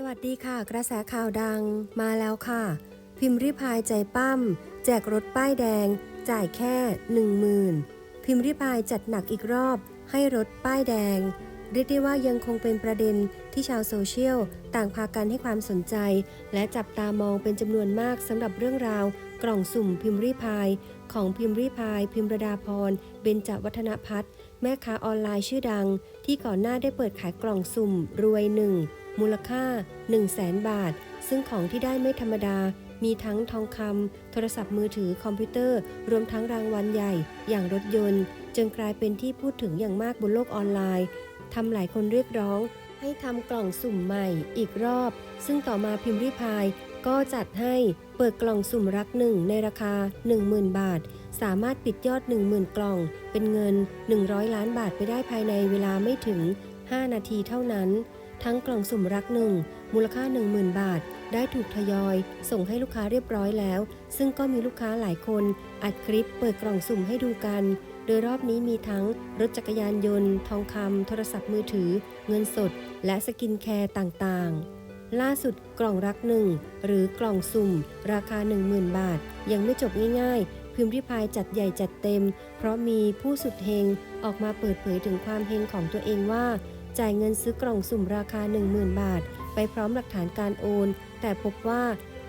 สวัสดีค่ะ กระแสข่าวดังมาแล้วค่ะ พิมพ์ริพายใจปั้ม แจกรถป้ายแดง จ่ายแค่ 10,000 พิมพ์ริพายจัดหนักอีกรอบให้รถป้ายแดง เรียกได้ว่ายังคงเป็นประเด็นที่ชาวโซเชียลต่างพากันให้ความสนใจ และจับตามองเป็นจำนวนมากสำหรับเรื่องราว กล่องสุ่มพิมพ์ริพาย ของพิมพ์ริพาย พิมระดาพร เบญจวัฒนพัฒน์แม่ค้าออนไลน์ชื่อดัง ที่ก่อนหน้าได้เปิดขายกล่องสุ่ม รวยหนึ่งมูลค่า 1 0 0 0 0แสนบาท ซึ่งของที่ได้ไม่ธรรมดา มีทั้งทองคำโทรศัพท์มือถือคอมพิวเตอร์ รวมทั้งรางวัลใหญ่ อย่างรถยนต์ จนกลายเป็นที่พูดถึงอย่างมากบนโลกออนไลน์ ทำหลายคนเรียกร้อง ให้ทำกล่องสุ่มใหม่อีกรอบ ซึ่งต่อมาพิมพ์ริพายก็จัดให้เปิดกล่องสุ่มรักหนึ่งในราคา 10,000 บาท สามารถปิดยอด 10,000 กล่อง เป็นเงิน 100 ล้านบาทไปได้ภายในเวลาไม่ถึง 5 นาทีเท่านั้น ทั้งกล่องสุ่มรักหนึ่งมูลค่า 10,000 บาท ได้ถูกทยอย ส่งให้ลูกค้าเรียบร้อยแล้ว ซึ่งก็มีลูกค้าหลายคน อัดคลิปเปิดกล่องสุ่มให้ดูกัน โดยรอบนี้มีทั้งรถจักรยานยนต์ ทองคำโทรศัพท์มือถือ เงินสด และสกินแคร์ต่างๆ ล่าสุดกล่องรักหนึ่งหรือกล่องสุ่ม ราคา 10,000 บาท ยังไม่จบง่ายๆ พิมพ์ริพายจัดใหญ่จัดเต็ม เพราะมีผู้สุดเฮงออกมาเปิดเผยถึงความเฮงของตัวเองว่า จ่ายเงินซื้อกล่องสุ่มราคา 10,000 บาท ไปพร้อมหลักฐานการโอน แต่พบว่า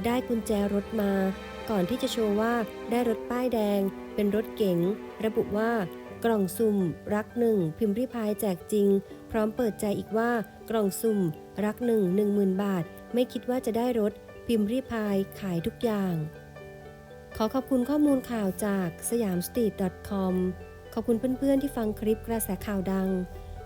ได้กุญแจรถมา ก่อนที่จะโชว์ว่าได้รถป้ายแดง เป็นรถเก๋งระบุว่ากล่องสุ่ม รักหนึ่งพิมพ์ริพายแจกจริง พร้อมเปิดใจอีกว่ากล่องสุ่ม รักหนึ่งหนึ่งหมื่นบาท ไม่คิดว่าจะได้รถ พิมพ์ริพายขายทุกอย่าง ขอขอบคุณข้อมูลข่าวจากสยามสตรีท .com ขอบคุณเพื่อนๆที่ฟังคลิปกระแสข่าวดัง